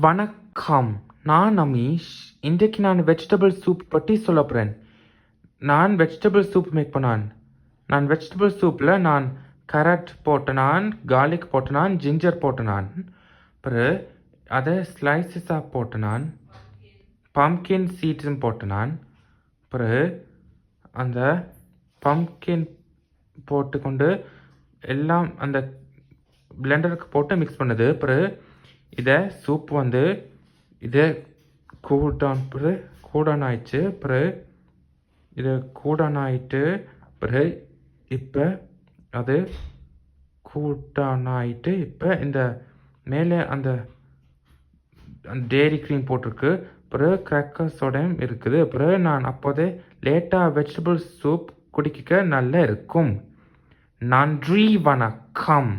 வணக்கம். நான் அமீஷ். இன்றைக்கு நான் வெஜிடபிள் சூப் பற்றி சொல்ல போகிறேன் நான் வெஜிடபிள் சூப் மேக் பண்ணான். நான் வெஜிடபிள் சூப்பில் நான் கரட் போட்டனான் கார்லிக் போட்டனான் ஜிஞ்சர் போட்ட நான் பிறகு அதை ஸ்லைசஸாக போட்டனான். பம்கின் சீட்ஸும் போட்டனான். பிறகு அந்த பம்கின் போட்டுக்கொண்டு எல்லாம் அந்த பிளெண்டருக்கு போட்டு மிக்ஸ் பண்ணுது. பிறகு இதை சூப் வந்து இதை கூடான் பிறகு கூடான் ஆயிடுச்சு பிறகு இது கூடான் ஆயிட்டு பிறகு இப்போ அது கூட்டான் ஆயிட்டு இப்போ இந்த மேலே அந்த அந்த டேரி க்ரீம் போட்டிருக்கு பிறகு கிராக்கர்ஸோடையும் இருக்குது பிறகு நான் அப்போதே லேட்டாக வெஜிடபிள் சூப் குடிக்க நல்லா இருக்கும். நன்றி வணக்கம்.